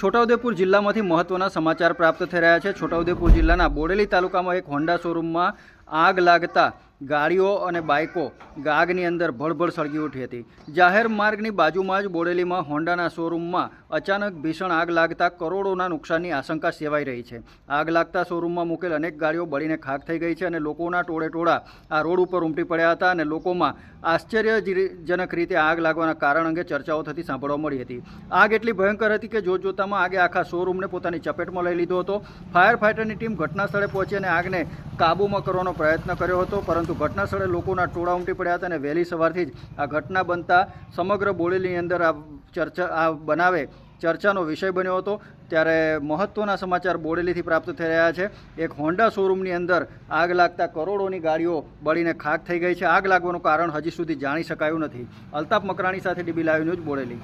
છોટાઉદેપુર જિલ્લામાંથી મહત્વના સમાચાર પ્રાપ્ત થઈ રહ્યા છે. છોટાઉદેપુર જિલ્લાના બોડેલી તાલુકામાં એક હોન્ડા શોરૂમમાં આગ લાગતા ગાડીઓ અને બાઇકો આગની અંદર ભળભળ સળગી ઉઠી હતી. જાહેર માર્ગની બાજુમાં જ બોડેલીમાં હોન્ડાના શોરૂમમાં અચાનક ભીષણ આગ લાગતા કરોડોના નુકસાનની આશંકા સેવાઈ રહી છે. આગ લાગતા શોરૂમમાં મૂકેલ અનેક ગાડીઓ બળીને ખાક થઈ ગઈ છે અને લોકોના ટોળે ટોળા આ રોડ ઉપર ઉમટી પડ્યા હતા અને લોકોમાં આશ્ચર્યજનક રીતે આગ લાગવાના કારણ અંગે ચર્ચાઓ થતી સાંભળવા મળી હતી. આગ એટલી ભયંકર હતી કે જોત જોતામાં આગે આખા શોરૂમને પોતાની ચપેટમાં લઈ લીધો હતો. ફાયર ફાઇટરની ટીમ ઘટના સ્થળે પહોંચી અને આગને કાબૂમાં કરવાનો પ્રયત્ન કર્યો હતો, પરંતુ ઘટના સ્થળે લોકોના ટોળા ઉમટી પડ્યા હતા અને વહેલી સવારથી જ આ ઘટના બનતા સમગ્ર બોડેલીની અંદર આ ચર્ચા, આ બનાવે ચર્ચાનો વિષય બન્યો હતો. ત્યારે મહત્ત્વના સમાચાર બોડેલીથી પ્રાપ્ત થઈ રહ્યા છે. એક હોન્ડા શોરૂમની અંદર આગ લાગતા કરોડોની ગાડીઓ બળીને ખાક થઈ ગઈ છે. આગ લાગવાનું કારણ હજી સુધી જાણી શકાયું નથી. અલ્તાફ મકરાણી સાથે ડીબી લાઈવ ન્યૂઝ બોડેલી.